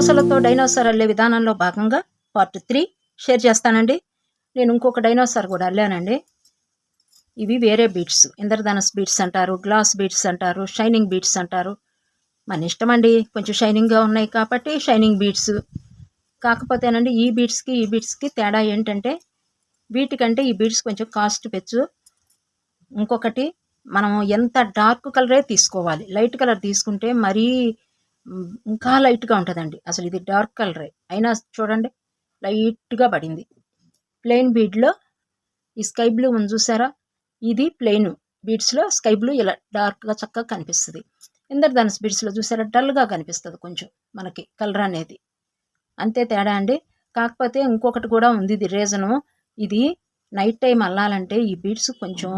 పూసలతో dinosaur అల్లే విధానంలో భాగంగా part three share చేస్తానండి. నేను ఇంకొక డైనోసార్ కూడా అల్లానండి. ఇవి వేరే బీట్స్ ఇంద్రధనస్ బీట్స్ అంటారు గ్లాస్ బీట్స్ అంటారు షైనింగ్ బీట్స్ అంటారు. మన ఇష్టం అండి కొంచెం షైనింగ్గా ఉన్నాయి కాబట్టి షైనింగ్ బీట్స్. కాకపోతేనండి ఈ బీట్స్కి ఈ బీట్స్కి తేడా ఏంటంటే వీటికంటే ఈ బీట్స్ కొంచెం కాస్ట్ పెచ్చు. ఇంకొకటి మనం ఎంత డార్క్ కలరే తీసుకోవాలి. లైట్ కలర్ తీసుకుంటే మరీ ఇంకా లైట్గా ఉంటుందండి. అసలు ఇది డార్క్ కలరే. అయినా చూడండి లైట్గా పడింది. ప్లెయిన్ బీడ్లో ఈ స్కై బ్లూ ఉంది చూసారా? ఇది ప్లెయిన్ బీడ్స్లో స్కై బ్లూ ఇలా డార్క్గా చక్కగా కనిపిస్తుంది. ఇంద్రధనుస్ బీడ్స్లో చూసారా? డల్గా కనిపిస్తుంది కొంచెం మనకి కలర్ అనేది. అంతే తేడా అండి. కాకపోతే ఇంకొకటి కూడా ఉంది ఇది రీజను. ఇది నైట్ టైం అల్లాలంటే ఈ బీడ్స్ కొంచెం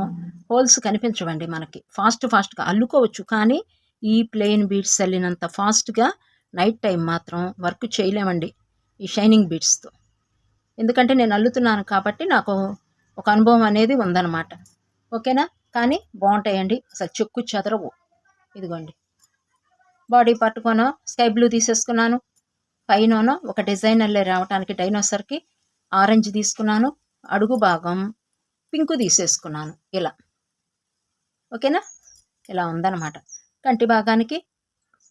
హోల్స్ కనిపించవండి మనకి. ఫాస్ట్ ఫాస్ట్గా అల్లుకోవచ్చు కానీ ఈ ప్లెయిన్ బీడ్స్ అల్లినంత ఫాస్ట్గా నైట్ టైం మాత్రం వర్క్ చేయలేమండి ఈ షైనింగ్ బీడ్స్తో ఎందుకంటే నేను అల్లుతున్నాను కాబట్టి నాకు ఒక అనుభవం అనేది ఉందన్నమాట. ఓకేనా? కానీ బాగుంటాయండి. అసలు చెక్కు చెదరవు. ఇదిగోండి. బాడీ పట్టుకోను స్కై బ్లూ తీసేసుకున్నాను. పైననో ఒక డిజైనర్లే రావడానికి డైనోసర్కి ఆరెంజ్ తీసుకున్నాను. అడుగు భాగం పింక్ తీసేసుకున్నాను. ఇలా. ఓకేనా? ఇలా ఉందన్నమాట. కంటి భాగానికి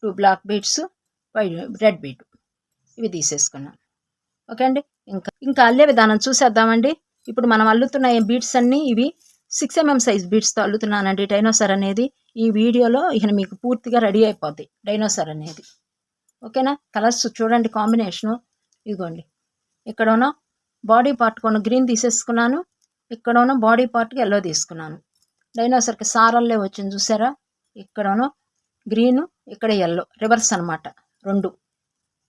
two black beads white red bead ఇవి తీసేసుకున్నాను. ఓకే అండి? ఇంకా ఇంకా అల్లే విధానం చూసేద్దామండి. ఇప్పుడు మనం అల్లుతున్న బీట్స్ అన్నీ ఇవి సిక్స్ ఎంఎం సైజ్ బీట్స్తో అల్లుతున్నానండి డైనోసార్ అనేది. ఈ వీడియోలో ఇక మీకు పూర్తిగా రెడీ అయిపోద్ది డైనోసార్ అనేది. ఓకేనా కలర్స్ చూడండి కాంబినేషను ఇదిగోండి. ఇక్కడోనో బాడీ పార్ట్ కొన గ్రీన్ తీసేసుకున్నాను. ఇక్కడోనో బాడీ పార్ట్కి ఎల్లో తీసుకున్నాను. డైనోసార్కి సారల్లే వచ్చింది చూసారా? ఇక్కడనో గ్రీను ఇక్కడ ఎల్లో రివర్స్ అన్నమాట రెండు.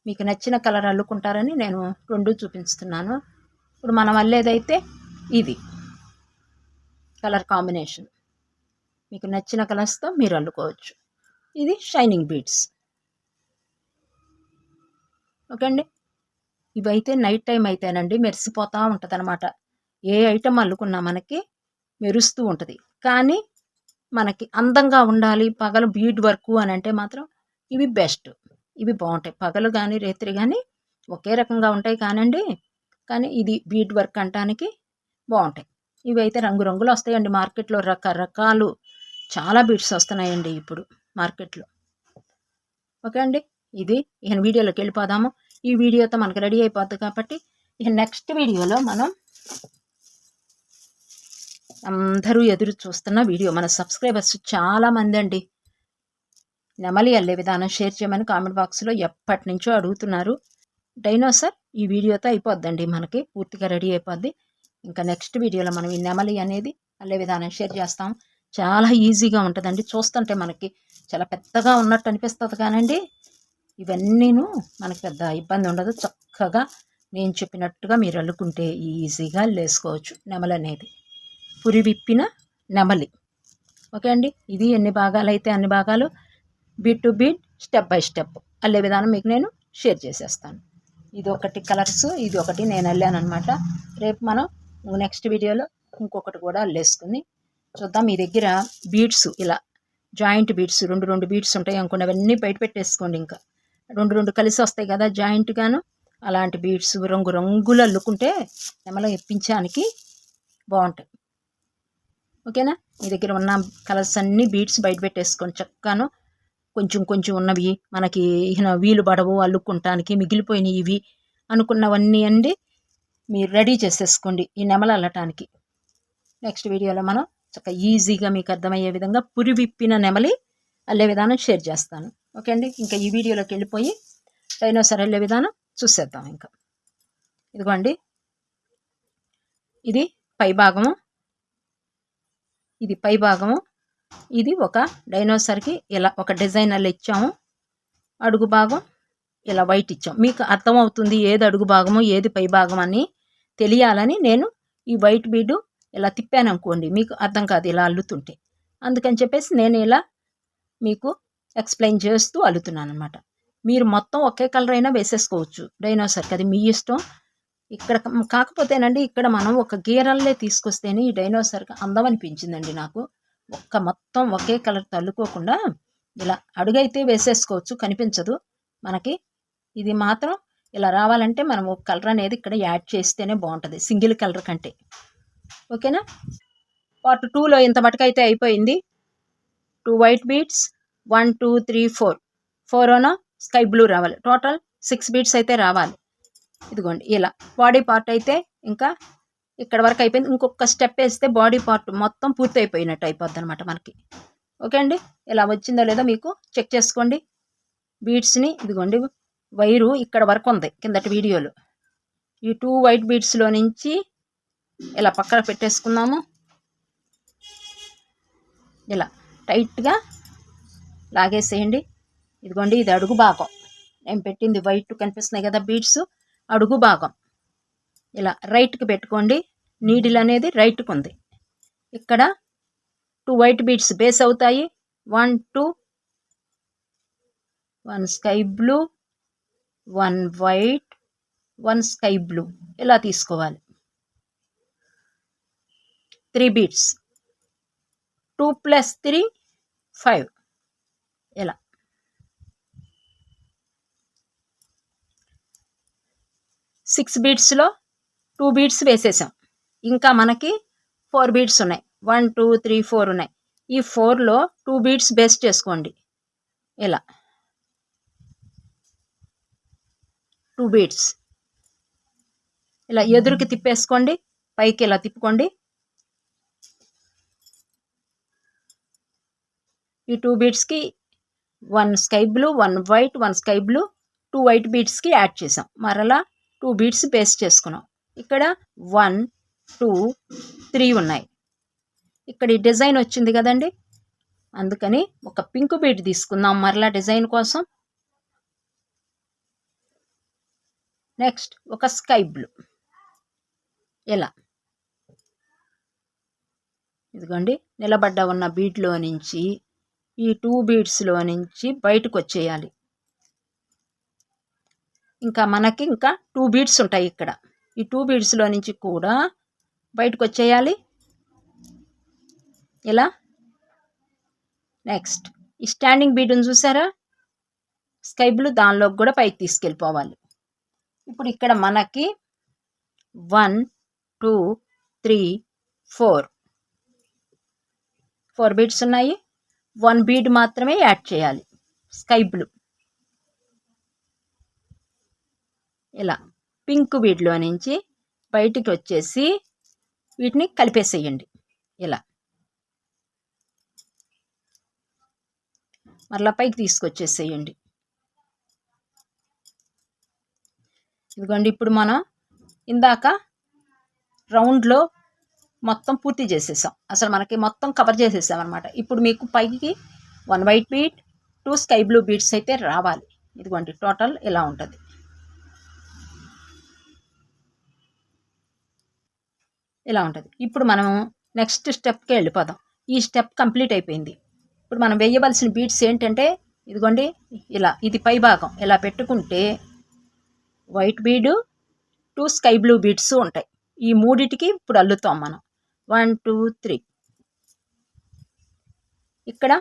మీకు నచ్చిన కలర్ అల్లుకుంటారని నేను రెండు చూపించుతున్నాను ఇప్పుడు మనం అల్లేదైతే ఇది కలర్ కాంబినేషన్. మీకు నచ్చిన కలర్స్తో మీరు అల్లుకోవచ్చు. ఇది షైనింగ్ బీడ్స్. ఓకే అండి ఇవైతే నైట్ టైం అయితేనండి మెరిసిపోతూ ఉంటుంది అనమాట ఏ ఐటమ్ అల్లుకున్నా మనకి మెరుస్తూ ఉంటుంది. కానీ మనకి అందంగా ఉండాలి పగలు బీడ్ వర్క్ అని అంటే మాత్రం ఇవి బెస్ట్. ఇవి బాగుంటాయి పగలు కానీ రేత్రి కానీ ఒకే రకంగా ఉంటాయి కానండి. కానీ ఇది బీడ్ వర్క్ అంటానికి బాగుంటాయి ఇవి అయితే రంగురంగులు వస్తాయండి. మార్కెట్లో రకరకాలు చాలా బీడ్స్ వస్తున్నాయండి ఇప్పుడు మార్కెట్లో. ఓకే అండి. ఇది ఇక వీడియోలోకి వెళ్ళిపోదాము. ఈ వీడియోతో మనకు రెడీ అయిపోద్ది కాబట్టి ఇక నెక్స్ట్ వీడియోలో మనం అందరూ ఎదురు చూస్తున్న వీడియో. మన సబ్స్క్రైబర్స్ చాలామంది అండి నెమలి అల్లే విధానం షేర్ చేయమని కామెంట్ బాక్స్లో ఎప్పటి నుంచో అడుగుతున్నారు. డైనోసార్ ఈ వీడియోతో అయిపోద్దండి మనకి. పూర్తిగా రెడీ అయిపోద్ది. ఇంకా నెక్స్ట్ వీడియోలో మనం ఈ నెమలి అనేది అల్లే విధానం షేర్ చేస్తాం. చాలా ఈజీగా ఉంటుందండి. చూస్తుంటే మనకి చాలా పెద్దగా ఉన్నట్టు అనిపిస్తుంది కానండి. ఇవన్నీను మనకి పెద్ద ఇబ్బంది ఉండదు. చక్కగా నేను చెప్పినట్టుగా మీరు అల్లుకుంటే ఈజీగా లేసుకోవచ్చు నెమలి పురివిప్పిన పురి విప్పిన నెమలి. ఓకే అండి? ఇది ఎన్ని భాగాలు అయితే అన్ని భాగాలు? Bead to bead step by step అల్లే విధానం మీకు నేను షేర్ చేసేస్తాను. ఇది ఒకటి కలర్స్ ఇది ఒకటి నేను అల్లాను అనమాట రేపు మనం నెక్స్ట్ వీడియోలో ఇంకొకటి కూడా అల్లేసుకుని చూద్దాం. మీ దగ్గర బీడ్స్ ఇలా జాయింట్ బీడ్స్ రెండు రెండు బీడ్స్ ఉంటాయి అనుకోండి అవన్నీ బయట పెట్టేసుకోండి ఇంకా. రెండు రెండు కలిసి వస్తాయి కదా జాయింట్గాను అలాంటి బీడ్స్ రంగు రంగులు అల్లుకుంటే నెమల ఇప్పించడానికి బాగుంటాయి. ఓకేనా? మీ దగ్గర ఉన్న కలర్స్ అన్నీ బీట్స్ బయట పెట్టేసుకొని చక్కగాను కొంచెం కొంచెం ఉన్నవి మనకి వీలు పడవు అల్లుకుంటానికి మిగిలిపోయినవి ఇవి అనుకున్నవన్నీ అండి మీరు రెడీ చేసేసుకోండి ఈ నెమలు అల్లటానికి. నెక్స్ట్ వీడియోలో మనం చక్కగా ఈజీగా మీకు అర్థమయ్యే విధంగా పురి విప్పిన నెమలి అల్లే విధానం షేర్ చేస్తాను. ఓకే అండి ఇంకా ఈ వీడియోలోకి వెళ్ళిపోయి డైనోసార్ అల్లే విధానం చూసేద్దాం ఇంకా. ఇదిగోండి. ఇది పై భాగము. ఇది పై భాగము. ఇది ఒక డైనోసార్కి ఇలా ఒక డిజైనర్లు ఇచ్చాము. అడుగు భాగం ఇలా వైట్ ఇచ్చాం మీకు అర్థమవుతుంది ఏది అడుగు భాగము ఏది పై భాగం అని తెలియాలని నేను ఈ వైట్ బీడు ఇలా తిప్పాను అనుకోండి మీకు అర్థం కాదు ఇలా అల్లుతుంటే. అందుకని చెప్పేసి నేను ఇలా మీకు ఎక్స్ప్లెయిన్ చేస్తూ అల్లుతున్నాను అనమాట మీరు మొత్తం ఒకే కలర్ అయినా వేసేసుకోవచ్చు. డైనోసార్కి అది మీ ఇష్టం ఇక్కడ కాకపోతేనండి ఇక్కడ మనం ఒక గీరల్లే తీసుకొస్తేనే ఈ డైనోసార్కి అందం అనిపించిందండి నాకు. ఒక్క మొత్తం ఒకే కలర్ తల్లుకోకుండా ఇలా అడుగైతే వేసేసుకోవచ్చు కనిపించదు మనకి. ఇది మాత్రం ఇలా రావాలంటే మనం ఒక కలర్ అనేది ఇక్కడ యాడ్ చేస్తేనే బాగుంటుంది సింగిల్ కలర్ కంటే. ఓకేనా? పార్ట్ టూలో ఇంత మటుకైతే అయిపోయింది. Two white beads one two three four four ఓనో sky blue రావాలి. టోటల్ సిక్స్ బీట్స్ అయితే రావాలి. ఇదిగోండి ఇలా. బాడీ పార్ట్ అయితే ఇంకా ఇక్కడ వరకు అయిపోయింది. ఇంకొక స్టెప్ వేస్తే బాడీ పార్ట్ మొత్తం పూర్తి అయిపోయినట్టు అయిపోద్ది అనమాట మనకి. ఓకే అండి? ఇలా వచ్చిందో లేదో మీకు చెక్ చేసుకోండి. బీడ్స్ని ఇదిగోండి వైరు ఇక్కడ వరకు ఉంది కిందటి వీడియోలు. ఈ టూ వైట్ బీడ్స్లో నుంచి ఇలా పక్కన పెట్టేసుకుందాము. ఇలా టైట్గా లాగేసేయండి. ఇదిగోండి ఇది అడుగు భాగం. నేను పెట్టింది వైట్ కనిపిస్తున్నాయి కదా బీడ్స్ అడుగు భాగం. ఇలా రైట్కి పెట్టుకోండి. నీడిల్ అనేది రైట్కి ఉంది. ఇక్కడ టూ వైట్ బీట్స్ బేస్ అవుతాయి. One two one sky blue one white one sky blue ఇలా తీసుకోవాలి. Three beads two plus three five ఇలా. సిక్స్ బీట్స్లో టూ బీట్స్ వేసేసాం. ఇంకా మనకి ఫోర్ బీట్స్ ఉన్నాయి. వన్ టూ త్రీ ఫోర్ ఉన్నాయి. ఈ ఫోర్లో టూ బీట్స్ బేస్ చేసుకోండి. ఇలా. Two beads. ఇలా ఎదురుకి తిప్పేసుకోండి. పైకి ఇలా తిప్పుకోండి. ఈ two బీట్స్కి one sky blue one white one sky blue two white బీట్స్కి add చేసాం. మరలా టూ బీట్స్ పేస్ట్ చేసుకున్నాం. ఇక్కడ వన్ టూ త్రీ ఉన్నాయి. ఇక్కడ ఈ డిజైన్ వచ్చింది కదండి? అందుకని ఒక పింక్ బీట్ తీసుకుందాం మరలా డిజైన్ కోసం. నెక్స్ట్ ఒక స్కై బ్లూ. ఇలా. ఇదిగోండి నిలబడ్డ ఉన్న బీట్లో నుంచి ఈ టూ బీడ్స్లో నుంచి బయటకు వచ్చేయాలి. ఇంకా మనకి ఇంకా టూ బీడ్స్ ఉంటాయి ఇక్కడ. ఈ టూ బీడ్స్లో నుంచి కూడా బయటకు వచ్చేయాలి. ఇలా నెక్స్ట్ ఈ స్టాండింగ్ బీడ్ని చూసారా? స్కై బ్లూ దానిలోకి కూడా పైకి తీసుకెళ్ళిపోవాలి. ఇప్పుడు ఇక్కడ మనకి one two three four four beads ఉన్నాయి. వన్ బీడ్ మాత్రమే యాడ్ చేయాలి. స్కై బ్లూ ఇలా పింక్ వీటిలో నుంచి బయటికి వచ్చేసి వీటిని కలిపేసేయండి. ఇలా. మరలా పైకి తీసుకొచ్చేసేయండి. ఇదిగోండి ఇప్పుడు మనం ఇందాక రౌండ్లో మొత్తం పూర్తి చేసేసాం. అసలు మనకి మొత్తం కవర్ చేసేసాం అనమాట ఇప్పుడు మీకు పైకి one white bead two sky blue beads అయితే రావాలి. ఇదిగోండి టోటల్ ఇలా ఉంటుంది. ఇలా ఉంటుంది. ఇప్పుడు మనం నెక్స్ట్ స్టెప్కి వెళ్ళిపోదాం. ఈ స్టెప్ కంప్లీట్ అయిపోయింది. ఇప్పుడు మనం వేయవలసిన బీట్స్ ఏంటంటే ఇదిగోండి ఇలా ఇది పై భాగం. ఇలా పెట్టుకుంటే వైట్ బీడు టూ స్కై బ్లూ బీడ్స్ ఉంటాయి. ఈ మూడిటికి ఇప్పుడు అల్లుతాం మనం. వన్ టూ త్రీ ఇక్కడ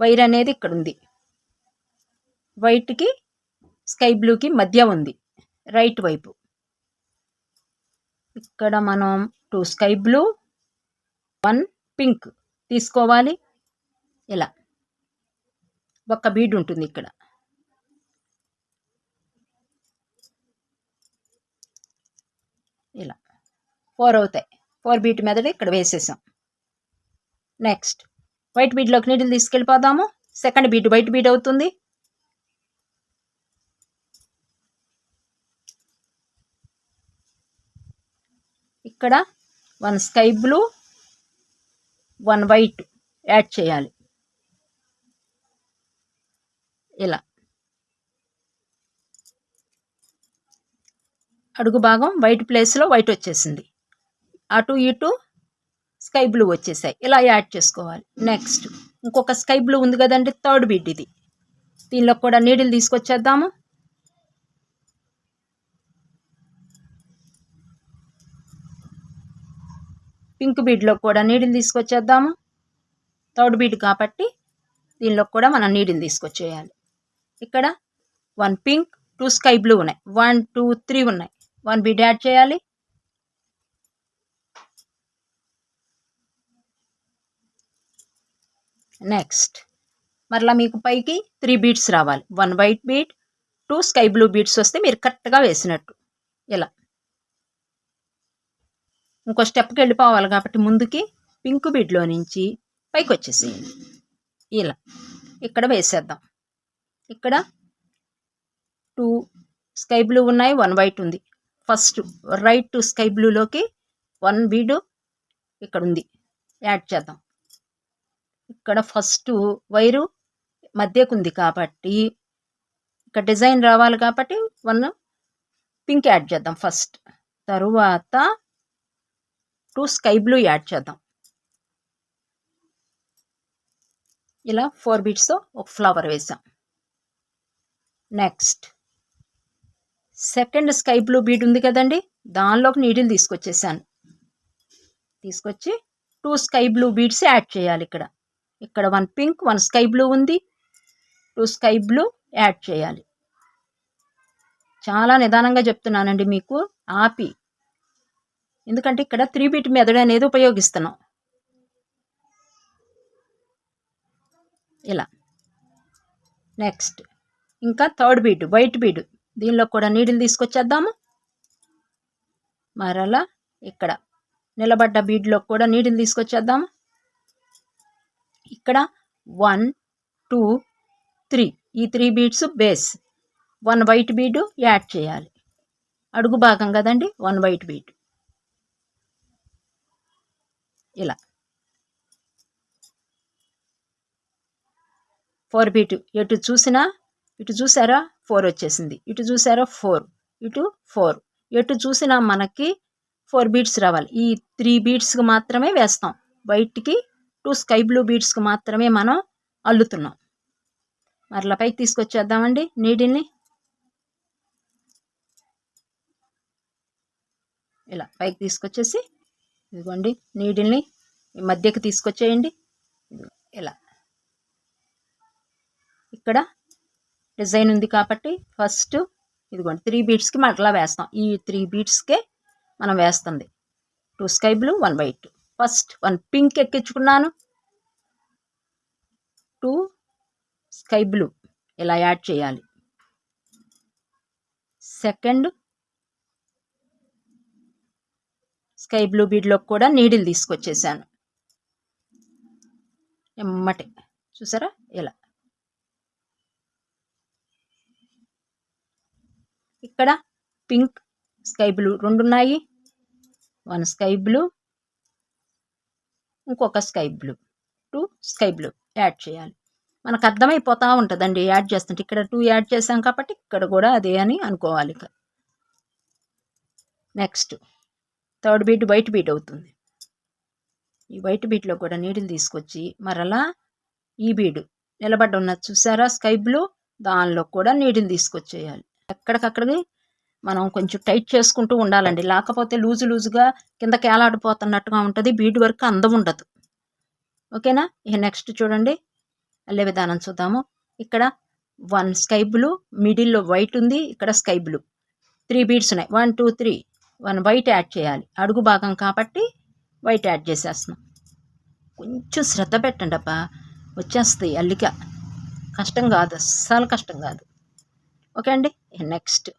వైర్ అనేది ఇక్కడ ఉంది. వైట్కి స్కై బ్లూకి మధ్య ఉంది. రైట్ వైపు. ఇక్కడ మనం two sky blue one pink తీసుకోవాలి. ఇలా. ఒక బీడ్ ఉంటుంది ఇక్కడ. ఇలా. ఫోర్ అవుతాయి. ఫోర్ బీట్ మెదడు ఇక్కడ వేసేసాం. నెక్స్ట్. వైట్ బీడ్లోకి నీటిని తీసుకెళ్ళిపోదాము. సెకండ్ బీట్ వైట్ బీడ్ అవుతుంది. ఇక్కడ one sky blue one white add చేయాలి. ఇలా. అడుగు భాగం వైట్ ప్లేస్లో వైట్ వచ్చేసింది. అటు ఇటు స్కై బ్లూ వచ్చేసాయి. ఇలా యాడ్ చేసుకోవాలి. నెక్స్ట్ ఇంకొక స్కై బ్లూ ఉంది కదండి థర్డ్ బీట్ ఇది. దీనిలో కూడా నీడిల్ తీసుకొచ్చేద్దాము. పింక్ బీడ్లో కూడా నీడిని తీసుకొచ్చేద్దాము. థర్డ్ బీడ్ కాబట్టి దీనిలో కూడా మనం నీడిని తీసుకొచ్చేయాలి. ఇక్కడ one pink two sky blue ఉన్నాయి. వన్ టూ త్రీ ఉన్నాయి. వన్ బీడ్ యాడ్ చేయాలి. నెక్స్ట్. మరలా మీకు పైకి త్రీ బీడ్స్ రావాలి. One white bead two sky blue beads వస్తే మీరు కరెక్ట్గా వేసినట్టు. ఇలా. ఇంకో స్టెప్కి వెళ్ళిపోవాలి కాబట్టి ముందుకి పింక్ బీడ్లో నుంచి పైకి వచ్చేసేయండి. ఇలా. ఇక్కడ వేసేద్దాం. ఇక్కడ టూ స్కై బ్లూ ఉన్నాయి వన్ వైట్ ఉంది. ఫస్ట్ రైట్ టు స్కై బ్లూలోకి వన్ బీడు ఇక్కడ ఉంది. యాడ్ చేద్దాం. ఇక్కడ ఫస్ట్ వైరు మధ్యకు ఉంది కాబట్టి ఇక్కడ డిజైన్ రావాలి కాబట్టి వన్ పింక్ యాడ్ చేద్దాం ఫస్ట్ తరువాత టూ స్కై బ్లూ యాడ్ చేద్దాం. ఇలా ఫోర్ బీట్స్తో ఒక ఫ్లవర్ వేసాం. Next. Second sky blue bead ఉంది కదండి దానిలోకి నీడిల్ తీసుకొచ్చేసాను. తీసుకొచ్చి two sky blue beads add చేయాలి ఇక్కడ. ఇక్కడ one pink one sky blue ఉంది. టూ స్కై బ్లూ యాడ్ చేయాలి. చాలా నిదానంగా చెప్తున్నానండి మీకు. ఆపి. ఎందుకంటే ఇక్కడ త్రీ బీట్ మెదడు అనేది ఉపయోగిస్తున్నాం. ఇలా. నెక్స్ట్ ఇంకా థర్డ్ బీడ్ వైట్ బీడ్ దీనిలో కూడా నీడిల్ తీసుకొచ్చేద్దాము. మరలా ఇక్కడ నిలబడ్డ బీడ్లో కూడా నీడిల్ తీసుకొచ్చేద్దాము. ఇక్కడ వన్ టూ త్రీ ఈ three beads base one white bead add చేయాలి. అడుగు భాగం కదండి? వన్ వైట్ బీడ్ ఇలా. ఫోర్ బీటు ఎటు చూసినా ఇటు చూసారా ఫోర్ వచ్చేసింది. ఇటు చూసారా ఫోర్. ఇటు ఫోర్. ఎటు చూసినా మనకి ఫోర్ బీట్స్ రావాలి. ఈ త్రీ బీట్స్కి మాత్రమే వేస్తాం. వైట్కి టూ స్కై బ్లూ బీడ్స్కి మాత్రమే మనం అల్లుతున్నాం. మరలా పైకి తీసుకొచ్చేద్దామండి నీడిల్ని. ఇలా పైకి తీసుకొచ్చేసి ఇదిగోండి నీడిల్ని మధ్యకి తీసుకొచ్చేయండి. ఇలా. ఇక్కడ డిజైన్ ఉంది కాబట్టి ఫస్ట్ ఇదిగోండి త్రీ బీట్స్కి మరలా వేస్తాం. ఈ త్రీ బీట్స్కే మనం వేస్తుంది. Two sky blue one white first one pink ఎక్కించుకున్నాను. Two sky blue ఇలా యాడ్ చేయాలి. సెకండ్ స్కై బ్లూ బీడ్లోకి కూడా నీడిల్ తీసుకొచ్చేసాను. ఎమ్మటే. చూసారా? ఇలా. ఇక్కడ పింక్ స్కై బ్లూ రెండు ఉన్నాయి వన్ స్కై బ్లూ ఇంకొక sky blue. Two sky blue add చేయాలి. మనకు అర్థమైపోతూ ఉంటుందండి యాడ్ చేస్తుంటే. ఇక్కడ టూ యాడ్ చేసాం కాబట్టి ఇక్కడ కూడా అదే అని అనుకోవాలి ఇక. Next. Third bead white bead అవుతుంది. ఈ వైట్ బీట్లో కూడా నీటిని తీసుకొచ్చి మరలా ఈ బీడు నిలబడ్డ ఉన్నది చూసారా? స్కై బ్లూ దానిలో కూడా నీటిని తీసుకొచ్చేయాలి. ఎక్కడికక్కడికి మనం కొంచెం టైట్ చేసుకుంటూ ఉండాలండి. లేకపోతే లూజు లూజుగా కింద కేలాడిపోతున్నట్టుగా ఉంటుంది. బీడ్ వరకు అందం ఉండదు. ఓకేనా? ఇక నెక్స్ట్ చూడండి. అల్లే విధానం చూద్దాము. ఇక్కడ వన్ స్కై బ్లూ మిడిల్లో వైట్ ఉంది. ఇక్కడ స్కై బ్లూ. త్రీ బీడ్స్ ఉన్నాయి. One two three. One white add చేయాలి. అడుగు భాగం కాబట్టి వైట్ యాడ్ చేసేస్తున్నాం. కొంచెం శ్రద్ధ పెట్టండి అబ్బా. వచ్చేస్తాయి అల్లిక. కష్టం కాదు అస్సలు కష్టం కాదు. ఓకే అండి? నెక్స్ట్.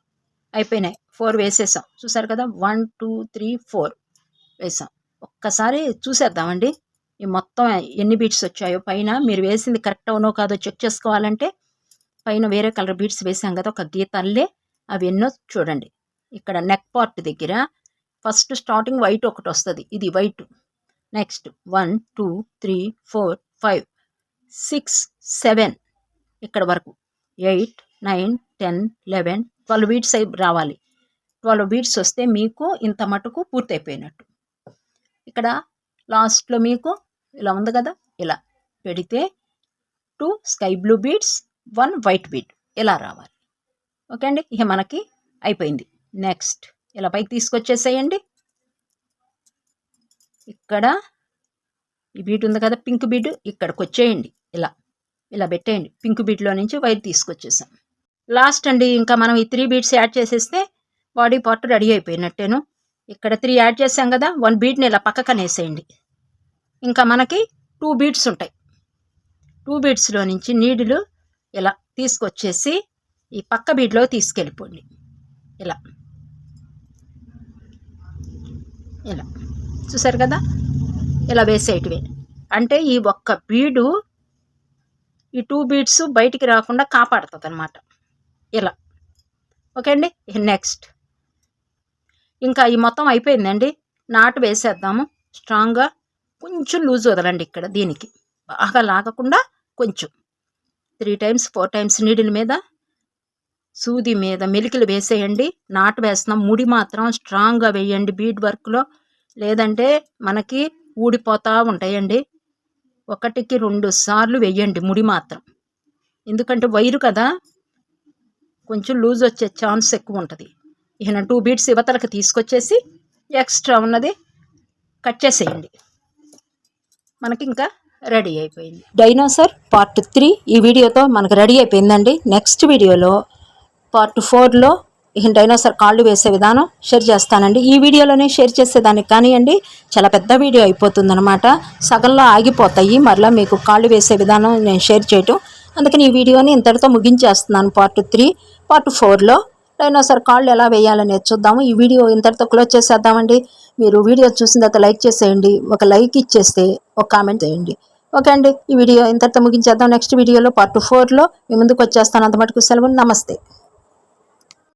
అయిపోయినాయి. ఫోర్ వేసేసాం. చూసారు కదా? వన్ టూ త్రీ ఫోర్ వేసాం. ఒక్కసారి చూసేద్దామండి. ఈ మొత్తం ఎన్ని బీట్స్ వచ్చాయో. పైన మీరు వేసింది కరెక్ట్ అవునో కాదో చెక్ చేసుకోవాలంటే పైన వేరే కలర్ బీట్స్ వేసాం కదా? ఒక గీతల్లే అవి ఎన్నో చూడండి. ఇక్కడ నెక్ పార్ట్ దగ్గర ఫస్ట్ స్టార్టింగ్ వైట్ ఒకటి వస్తుంది. ఇది white next one two three four five six seven ఇక్కడ వరకు. Eight nine ten eleven twelve beads రావాలి. ట్వెల్వ్ బీట్స్ వస్తే మీకు ఇంత మటుకు పూర్తయిపోయినట్టు. ఇక్కడ లాస్ట్లో మీకు ఇలా ఉంది కదా? ఇలా పెడితే two sky blue beads one white bead ఇలా రావాలి. ఓకే అండి? ఇక మనకి అయిపోయింది. నెక్స్ట్. ఇలా పైకి తీసుకొచ్చేసేయండి. ఇక్కడ ఈ బీట్ ఉంది కదా పింక్ బీడ్ ఇక్కడికి వచ్చేయండి ఇలా ఇలా పెట్టేయండి. పింక్ బీట్లో నుంచి వైర్ తీసుకొచ్చేసాం. లాస్ట్ అండి ఇంకా మనం ఈ త్రీ బీట్స్ యాడ్ చేసేస్తే బాడీ పార్ట్ రెడీ అయిపోయినట్టేను. ఇక్కడ త్రీ యాడ్ చేసాం కదా వన్ బీట్ని ఇలా పక్కకనేసేయండి. ఇంకా మనకి టూ బీట్స్ ఉంటాయి. టూ బీట్స్లో నుంచి నీడిలు ఇలా తీసుకొచ్చేసి ఈ పక్క బీట్లో తీసుకెళ్ళిపోండి. ఇలా. ఇలా. చూసారు కదా? ఇలా వేసేటివి. అంటే ఈ ఒక్క బీడు ఈ టూ బీడ్స్ బయటికి రాకుండా కాపాడుతుంది అనమాట ఇలా. ఓకే అండి? నెక్స్ట్. ఇంకా ఈ మొత్తం అయిపోయిందండి. నాటు వేసేద్దాము. స్ట్రాంగ్గా కొంచెం లూజ్ వదలండి ఇక్కడ దీనికి. బాగా లాగకుండా కొంచెం. త్రీ టైమ్స్ ఫోర్ టైమ్స్ నీడిల మీద సూది మీద మెలికలు వేసేయండి నాటు వేస్తున్నాం. ముడి మాత్రం స్ట్రాంగ్గా వేయండి. బీడ్ వర్క్లో లేదంటే మనకి ఊడిపోతూ ఉంటాయండి. ఒకటికి రెండు సార్లు వేయండి ముడి మాత్రం. ఎందుకంటే వైరు కదా కొంచెం లూజ్ వచ్చే ఛాన్స్ ఎక్కువ ఉంటుంది. ఈయన టూ బీట్స్ యువతలకు తీసుకొచ్చేసి ఎక్స్ట్రా ఉన్నది కట్ చేసేయండి. మనకి ఇంకా రెడీ అయిపోయింది. డైనోసర్ పార్ట్ త్రీ ఈ వీడియోతో మనకు రెడీ అయిపోయిందండి. నెక్స్ట్ వీడియోలో పార్ట్ ఫోర్లో డైనోసార్ కాళ్ళు వేసే విధానం షేర్ చేస్తానండి. ఈ వీడియోలోనే షేర్ చేసేదానికి కానివ్వండి చాలా పెద్ద వీడియో అయిపోతుందనమాట సగంలో ఆగిపోతాయి మరలా మీకు కాళ్ళు వేసే విధానం నేను షేర్ చేయటం. అందుకని ఈ వీడియోని ఇంతటితో ముగించేస్తున్నాను పార్ట్ త్రీ పార్ట్ ఫోర్లో డైనోసార్ కాళ్ళు ఎలా వేయాలనేది చూద్దాము. ఈ వీడియో ఇంతటితో క్లోజ్ చేసేద్దామండి. మీరు వీడియో చూసిన తర్వాత లైక్ చేసేయండి. ఒక లైక్ ఇచ్చేస్తే ఒక కామెంట్ చేయండి. ఓకే అండి. ఈ వీడియో ఇంతటితో ముగించేద్దాం. నెక్స్ట్ వీడియోలో పార్ట్ ఫోర్లో మీ ముందుకు వచ్చేస్తాను. అంత మటుకు సెలవు. నమస్తే.